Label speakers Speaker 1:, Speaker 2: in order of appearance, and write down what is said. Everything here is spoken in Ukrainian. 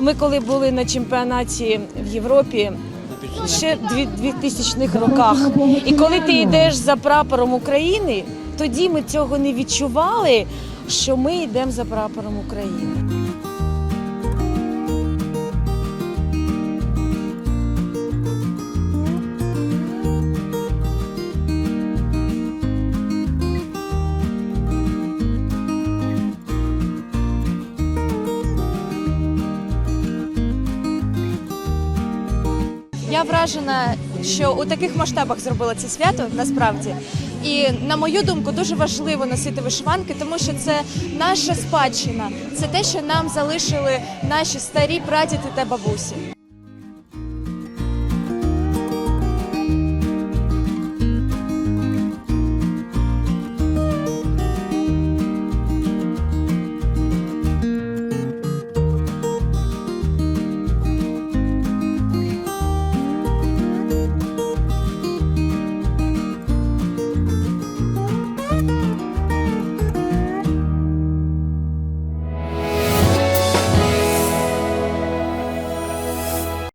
Speaker 1: Ми коли були на чемпіонаті в Європі. Ще в 2000-х роках. І коли ти йдеш за прапором України, тоді ми цього не відчували, що ми йдемо за прапором України.
Speaker 2: Я вражена, що у таких масштабах зробила це свято насправді. І на мою думку, дуже важливо носити вишиванки, тому що це наша спадщина, це те, що нам залишили наші старі прадіди та бабусі.